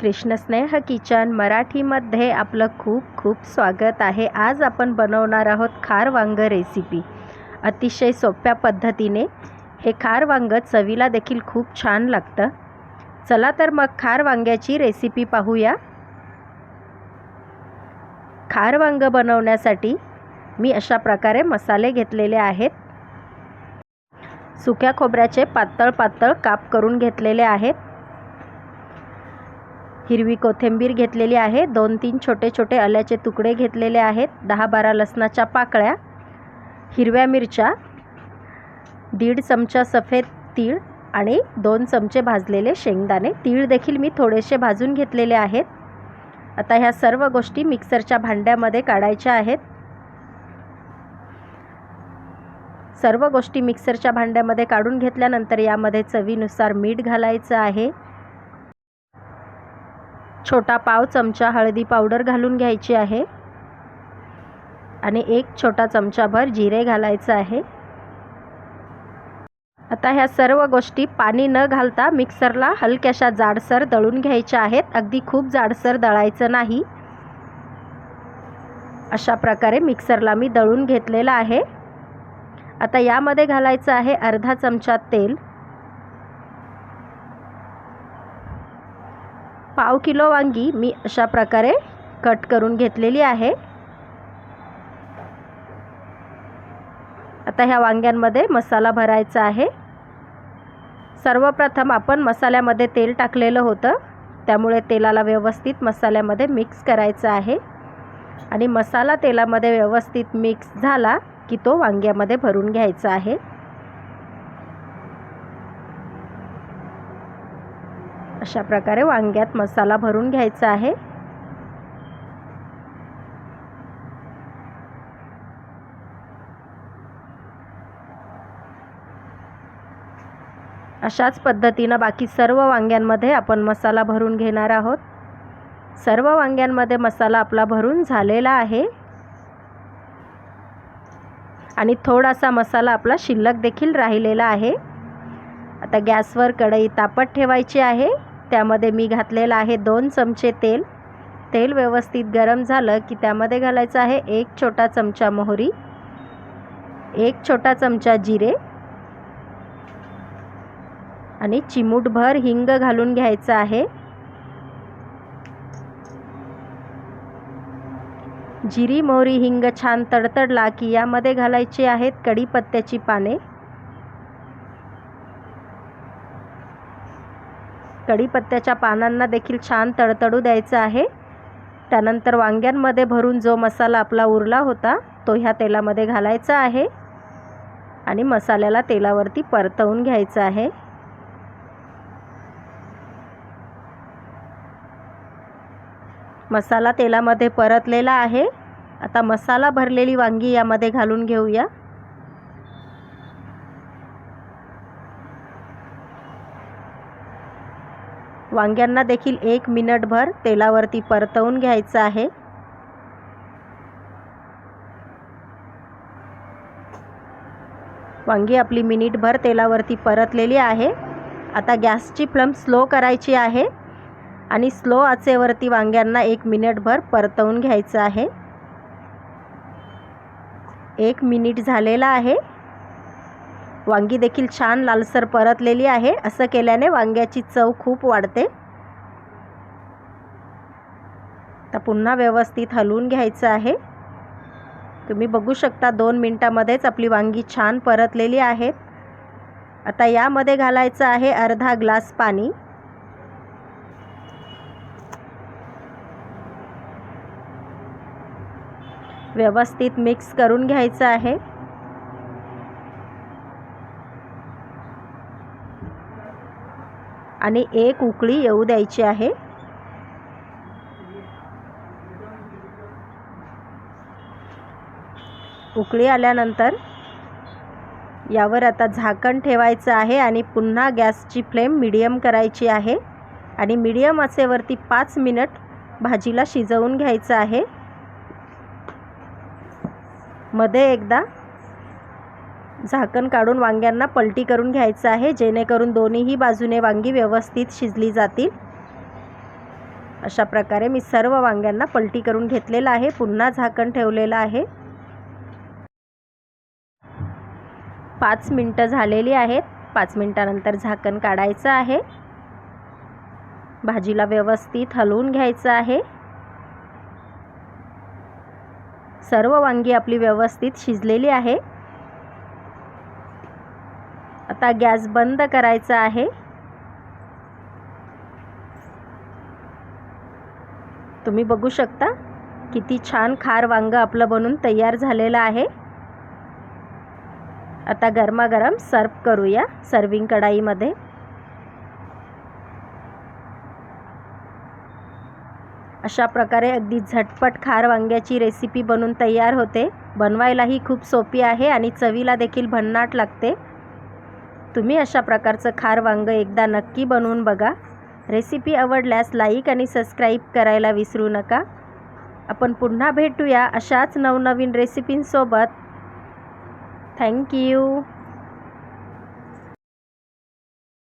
कृष्णस्नेह kitchen मराठीमध्ये आपलं खूप खूप स्वागत आहे. आज आपण बनवणार आहोत खार वांग रेसिपी अतिशय सोप्या पद्धतीने हे खार वांग चवीला देखील खूप छान लागतं. चला तर मग खार वांग्याची रेसिपी पाहूया. खार वांग बनवण्यासाठी मी अशा प्रकारे मसाले घेतलेले आहेत. सुक्या खोबऱ्याचे पातळ पातळ काप करून घेतलेले आहेत. हिरवी कोथिंबीर घेतलेली आहे. दोन तीन छोटे छोटे आल्याचे तुकडे घेतलेले आहेत. दहा बारा लसणाच्या पाकळ्या हिरव्या मिरच्या दीड चमचा सफेद तीळ आणि दोन चमचे भाजलेले शेंगदाणे. तीळ देखील मी थोडेसे भाजून घेतलेले आहेत. आता ह्या सर्व गोष्टी मिक्सरच्या भांड्यामध्ये काढायच्या आहेत. सर्व गोष्टी मिक्सरच्या भांड्यामध्ये काढून घेतल्यानंतर यामध्ये चवीनुसार मीठ घालायचं आहे. छोटा पाव चमचा हळदी पावडर घालून घ्यायची आहे. आणि एक छोटा चमचाभर जिरे घालायचं आहे. आता ह्या सर्व गोष्टी पाणी न घालता मिक्सरला हलक्याशा जाडसर दळून घ्यायच्या आहेत. अगदी खूप जाडसर दळायचं नाही. अशा प्रकारे मिक्सरला मी दळून घेतलेलं आहे. आता यामध्ये घालायचं आहे अर्धा चमचा तेल. पाव किलो वांगी मी अशा प्रकारे कट करून घेतलेली आहे. आता ह्या वांग्यांमध्ये मसाला भरायचा आहे. सर्वप्रथम आपण मसाल्यामध्ये तेल टाकलेलं होतं. त्यामुळे तेलाला व्यवस्थित मसाल्यामध्ये मिक्स करायचं आहे. आणि मसाला तेलामध्ये व्यवस्थित मिक्स झाला की तो वांग्यामध्ये भरून घ्यायचा आहे. अशा प्रकारे वांग्यात मसाला भरून घ्यायचा आहे. अशाच पद्धतीनं बाकी सर्व वांग्यांमध्ये आपण मसाला भरून घेणार आहोत. सर्व वांग्यांमध्ये मसाला आपला भरून झालेला आहे. आणि थोडासा मसाला आपला शिल्लक देखील राहिलेला आहे. आता गॅसवर कढई तापत ठेवायची आहे. त्यामध्ये मी घातलेलं आहे दोन चमचे तेल. तेल व्यवस्थित गरम झालं की त्यामध्ये घालायचं आहे एक छोटा चमचा मोहरी एक छोटा चमचा जिरे आणि चिमूटभर हिंग घालून घ्यायचं आहे. जिरी मोहरी हिंग छान तडतडला की यामध्ये घालायची आहेत कढीपत्त्याची पाने. कढीपत्त्याच्या पानांना देखील छान तडतडू द्यायचं आहे. त्यानंतर वांग्यांमध्ये भरून जो मसाला आपला उरला होता तो ह्या तेलामध्ये घालायचा आहे. आणि मसाल्याला तेलावरती परतवून घ्यायचं आहे. मसाला तेलामध्ये परतलेला आहे. आता मसाला भरलेली वांगी यामध्ये घालून घेऊया. वांग्यांना देखील एक मिनिटभर तेलावरती परतवून घ्यायचं आहे. वांगी आपली मिनिटभर तेलावरती परतलेली आहे. आता गॅसची फ्लम स्लो करायची आहे आणि स्लो आचेवरती वांग्यांना एक मिनिटभर परतवून घ्यायचं आहे. एक मिनिट झालेला आहे. वांगी देखील छान लालसर परतलेली आहे. असं केल्याने वांग्याची चव खूप वाढते. तर पुन्हा व्यवस्थित हलवून घ्यायचं आहे. तुम्ही बघू शकता दोन मिनटामध्येच आपली वांगी छान परतलेली आहेत आता यामध्ये घालायचं आहे अर्धा ग्लास पाणी. व्यवस्थित मिक्स करून घ्यायचं आहे. आणि एक उकळी येऊ द्यायची आहे. उकळी आल्यानंतर यावर आता झाकण ठेवायचं आहे आणि पुन्हा गॅसची फ्लेम मिडियम करायची आहे. आणि मिडियम असेवरती पाच मिनिट भाजीला शिजवून घ्यायचं आहे. मध्ये एकदा झाकण काढून वांग्यांना पलटी करून घ्यायचं आहे. जेणेकरून दोन्हीही बाजूने वांगी व्यवस्थित शिजली जातील. अशा प्रकारे मी सर्व वांग्यांना पलटी करून घेतलेलं आहे. पुन्हा झाकण ठेवलेलं आहे. पाच मिनटं झालेली आहेत. पाच मिनटानंतर झाकण काढायचं आहे. भाजीला व्यवस्थित हलवून घ्यायचं आहे. सर्व वांगी आपली व्यवस्थित शिजलेली आहे. आता गॅस बंद करायचा आहे. तुम्ही बघू शकता किती छान खार वांग आपलं बनून तयार झालेलं आहे. आता गरमागरम सर्व करूया सर्विंग कढाईमध्ये. अशा प्रकारे अगदी झटपट खार वांग्याची रेसिपी बनून तयार होते. बनवायलाही खूप सोपी आहे आणि चवीला देखील भन्नाट लागते. तुम्ही अशा प्रकारचं खार वांग एकदा नक्की बनवून बघा. रेसिपी आवडल्यास लाईक आणि सबस्क्राईब करायला विसरू नका. आपण पुन्हा भेटूया अशाच नवनवीन रेसिपींसोबत. थँक्यू